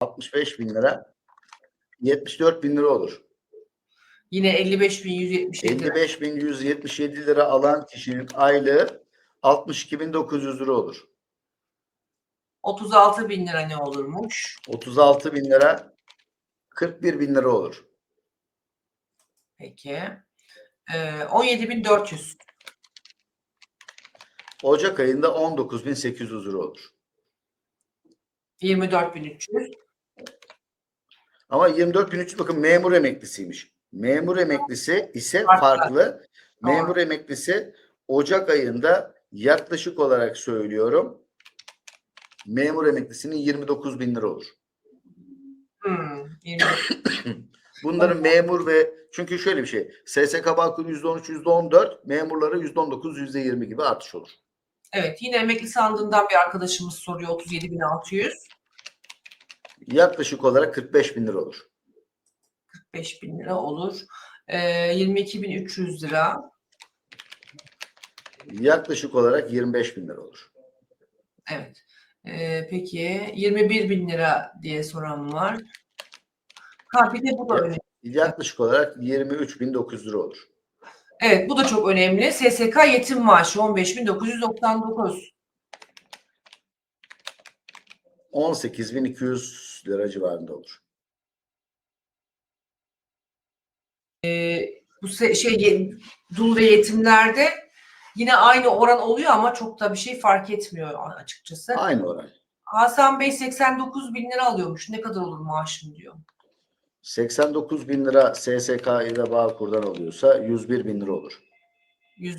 65 bin lira 74 bin lira olur. Yine 55.177 lira. 55.177 lira alan kişinin aylığı 62.900 lira olur. 36 bin lira ne olurmuş? 36 bin lira 41 bin lira olur. Peki. Ee, 17.400. Ocak ayında 19.800 lira olur. 24.300. Ama 24.300 bakın memur emeklisiymiş. Memur emeklisi ise Farklı. farklı. Memur Doğru. emeklisi Ocak ayında yaklaşık olarak söylüyorum memur emeklisinin 29 bin lira olur. Hmm, 20. Bunların memur ve çünkü şöyle bir şey SSK Bağkur %13 %14 memurları %19 %20 gibi artış olur. Evet yine emekli sandığından bir arkadaşımız soruyor 37.600. Yaklaşık olarak 45 bin lira olur. 45 bin lira olur. Ee, 22.300 lira. Yaklaşık olarak 25 bin lira olur. Evet. Ee, peki 21 bin lira diye soran var. Ha bir de bu da Evet. önemli. Yaklaşık olarak 23.900 lira olur. Evet bu da çok önemli. SSK yetim maaşı 15.999. 18.200 lira civarında olur. Ee, bu şey dul ve yetimlerde yine aynı oran oluyor ama çok da bir şey fark etmiyor açıkçası. Aynı oran. Hasan Bey 89 bin lira alıyormuş. Ne kadar olur maaşım diyor. 89 bin lira SSK ile Bağkur'dan alıyorsa 101 bin lira olur. 100